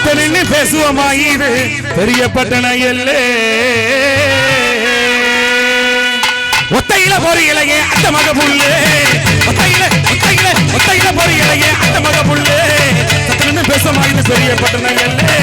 அது செத்த நின்று பேசுவோமா இது பெரிய பட்டண எல்லே. ஒத்தையில இளையேன் அத்த மக புள்ளே ஒத்தையில ஒத்தையில ஒத்தையில போற இலையே அத்த மக புள்ளே செத்த நின்று பேசுவோமா இது பெரிய பட்டண எல்லே.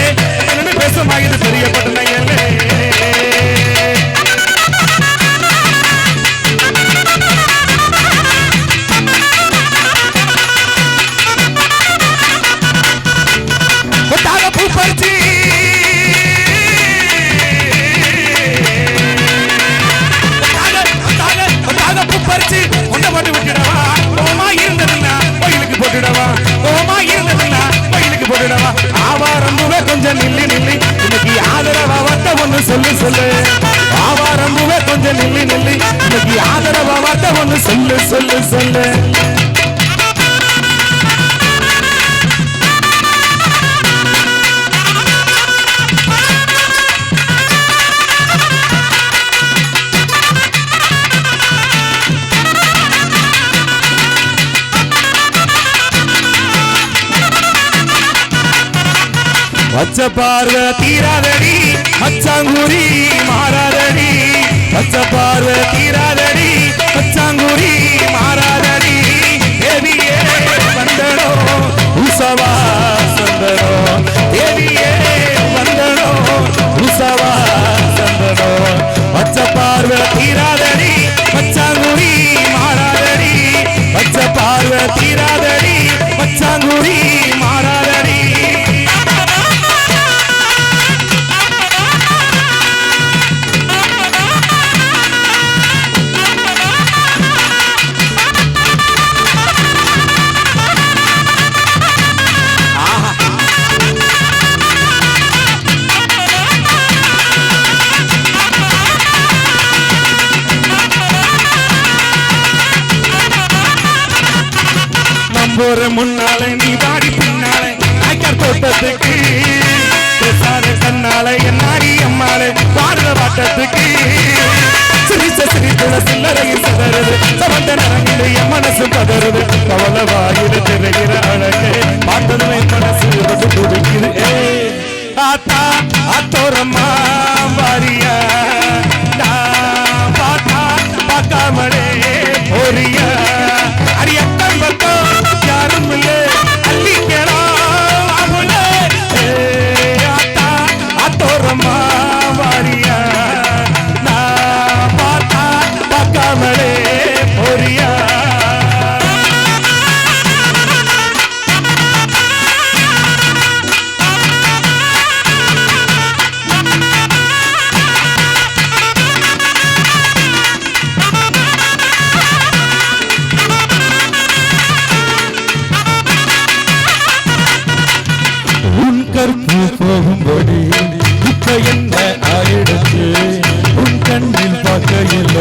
சொல்லு சொல்லு ஆவாரம்புவே கொஞ்சம் நில்லு நில்லு. இன்னைக்கு ஆதரவா வார்த்தை ஒண்ணு சொல்லு சொல்லு சொல்லு. வச்ச பார்வை தீராதடி. மச்சாங்குடி மாறாதடி பச்சை பார்வை தீராத போற முன்னால நீ வாடி பின்னால. நாய்க்கார் தோட்டத்துக்கு பேசாத என் என்னாடி அம்மால. பாடுற வாட்டத்துக்கு. சிரிச்ச சிரிப்புல சில்லறையும் சிதறுது. சமந்த நரங்கில் என் மனசு பதறுது கவலவாயு கற்பு போகும்படி. இப்ப என்ன ஆயிடுச்சு? உன் கண்ணில் பார்க்கையில்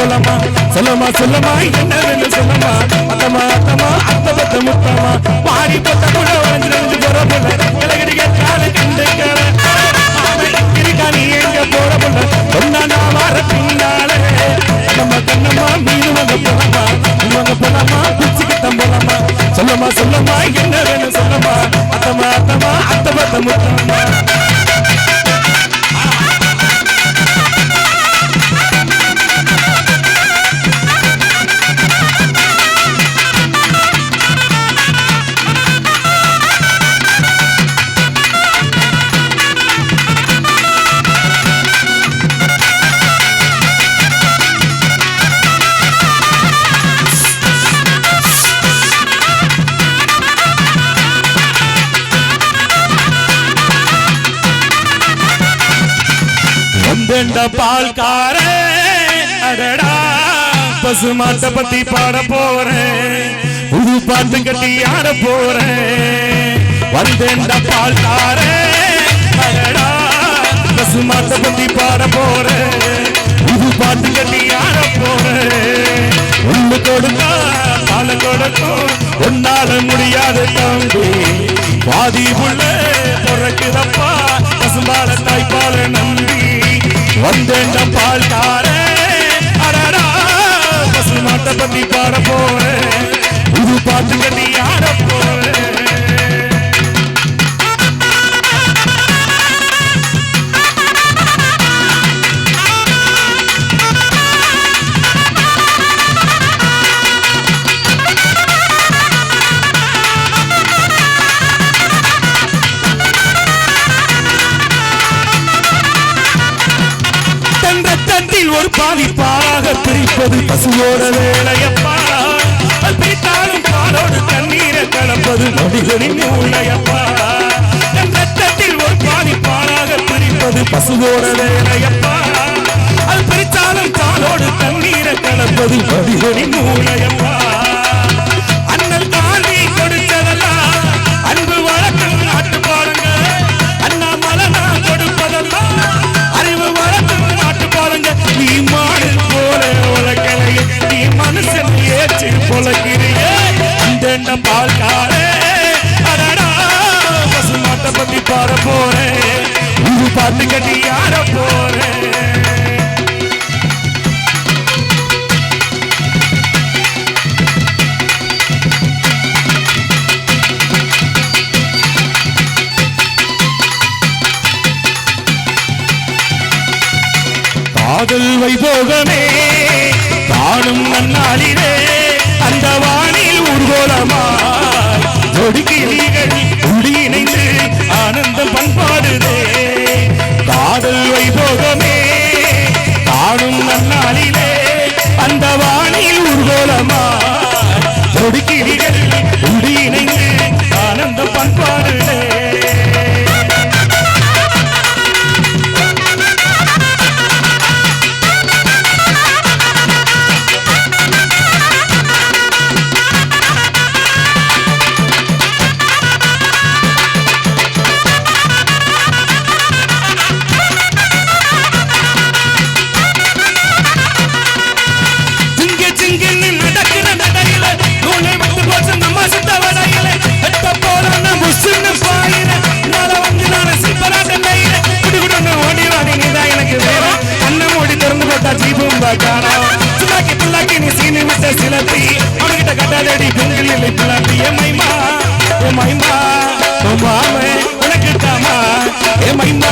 பீச்சுக்கு சொல்லமா சொல்லமா என்ன சொல்லமா? அத்தமா அத்தமா அத்த பத்த முத்தமா? பாடி பத்த கூட வளைஞ்சு நினைஞ்சு போற போல கிளகடி கேட்டால கண்டு நீ எங்க போற போல சொன்னா நான் வர பின்னாலே நம்ம கண்ணம்மா மீன் வந்த போலாமா வந்தேண்ட பால்கார அடடா பசு மாட்டை பத்தி பாட போறேன் புது பாட்டு கட்டி ஆட போறேன் வந்தேண்ட பால்கார அடடா பசு மாட்டை பத்தி பாட போறேன் பாட்டு கட்டி ஆட போறேன் உள்ள கொடுத்தா பால கொடுக்கும் ஒன்னால முடியாது தம்பி. பாதி உள்ள வந்தேண்ட பால் காரே பசு மாட்டை பத்தி பாட போறேன். புது பாட்டு கட்டி ஒரு பாதி பாலாக பிரிப்பது பசுவோட வேலையப்பா. பிரித்தாலும் பாலோடு தண்ணீரை கலப்பது நொடிகளின் மூளையப்பா. தன் ரத்தத்தில் ஒரு பாதி பாலாக பிரிப்பது பசுவோட வேலையப்பா. அது பிரித்தாலும் பாலோடு தண்ணீரை கலப்பது நொடிகளின் மூளையப்பா. காதல் வைபோகமே தானும் நன்னாளிலே அந்த வானில் ஊர்கோலமாய் ஜொடிக்கிளிகள் உடி இணைந்து ஆனந்தம் பண்பாடுதே. காதல் வைபோகமே தானும் நன்னாளிலே அந்த வானில் ஊர்கோலமாய் ஜொடிக்கிளிகள் உடி இணைந்து ஆனந்தம் பண்பாடுதே அவன்கிட்ட கட்டாதடி குங்கில் இல்லை பிள்ளாப்பி ஏ மைமா. ஏ மைமா மாமே உனக்கு தாமா. ஏ மைமா